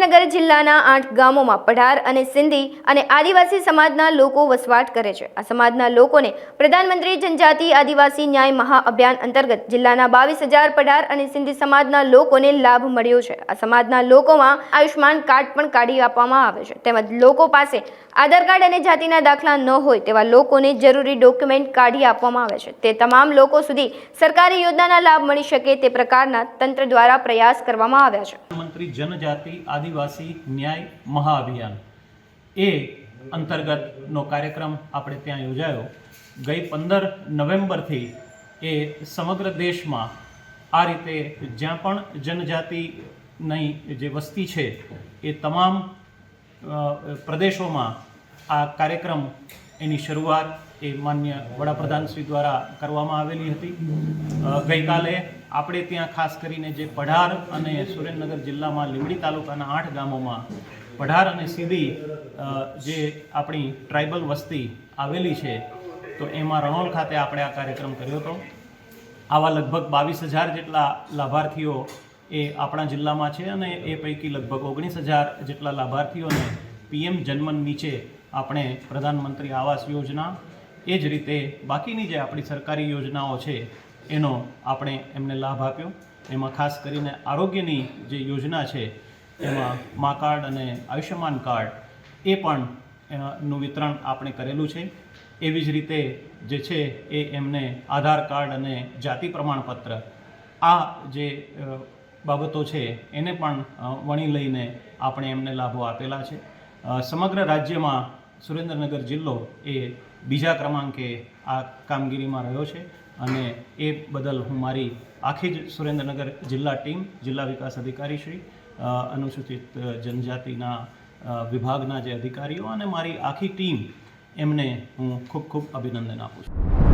સુરેન્દ્રનગર જિલ્લાના આઠ ગામોમાં પઢાર અને સિંધી અને આદિવાસી સમાજના લોકો વસવાટ કરે છે. આ સમાજના લોકોને પ્રધાનમંત્રી જનજાતિ આદિવાસી ન્યાય મહાઅભિયાન અંતર્ગત જિલ્લાના બાવીસ હજાર પઢાર અને સિંધી સમાજના લોકોને લાભ મળ્યો છે. આ સમાજના લોકોમાં આયુષ્માન કાર્ડ પણ કાઢી આપવામાં આવે છે. તેમજ લોકો પાસે આધાર કાર્ડ અને જાતિના દાખલા ન હોય તેવા લોકોને જરૂરી ડોક્યુમેન્ટ કાઢી આપવામાં આવે છે. તે તમામ લોકો સુધી સરકારી યોજનાના લાભ મળી શકે તે પ્રકારના તંત્ર દ્વારા પ્રયાસ કરવામાં આવ્યા છે. મંત્રી જનજાતિ આદિવાસી ન્યાય મહાઅભિયાન. એ અંતર્ગતનો કાર્યક્રમ આપણે ત્યાં યોજાયો. ગઈ પંદર નવેમ્બરથી એ સમગ્ર દેશમાં આ રીતે જ્યાં પણ જનજાતિની જે વસ્તી છે, એ તમામ પ્રદેશોમાં આ કાર્યક્રમ એની શરૂઆત એ માન્ય વડાપ્રધાન શ્રી દ્વારા કરવામાં આવેલી હતી. ગઈકાલે આપણે ત્યાં ખાસ કરીને જે પઢાર અને સુરેન્દ્રનગર જિલ્લામાં લીંબડી તાલુકાના આઠ ગામોમાં પઢાર અને સીધી જે આપણી ટ્રાઇબલ વસ્તી આવેલી છે, તો એમાં રણોલ ખાતે આપણે આ કાર્યક્રમ કર્યો હતો. આવા લગભગ બાવીસ હજાર જેટલા લાભાર્થીઓ એ આપણા જિલ્લામાં છે અને એ પૈકી લગભગ ઓગણીસ હજાર જેટલા લાભાર્થીઓને પીએમ જન્મન નીચે આપણે પ્રધાનમંત્રી આવાસ યોજના, એ જ રીતે બાકીની જે આપણી સરકારી યોજનાઓ છે, એનો આપણે એમને લાભ આપ્યો. એમાં ખાસ કરીને આરોગ્યની જે યોજના છે, એમાં મા કાર્ડ અને આયુષ્યમાન કાર્ડ, એ પણ નું વિતરણ આપણે કરેલું છે. એવી જ રીતે જે છે, એ એમને આધાર કાર્ડ અને જાતિ પ્રમાણપત્ર, આ જે બાબતો છે, એને પણ વણી લઈને આપણે એમને લાભો આપેલા છે. સમગ્ર રાજ્યમાં સુરેન્દ્રનગર જિલ્લો એ બીજા ક્રમાંકે આ કામગીરીમાં રહ્યો છે અને એ બદલ હું મારી આખી જ સુરેન્દ્રનગર જિલ્લા ટીમ, જિલ્લા વિકાસ અધિકારી શ્રી અનુસૂચિત જનજાતિના વિભાગના જે અધિકારીઓ અને મારી આખી ટીમ એમને હું ખૂબ ખૂબ અભિનંદન આપું છું.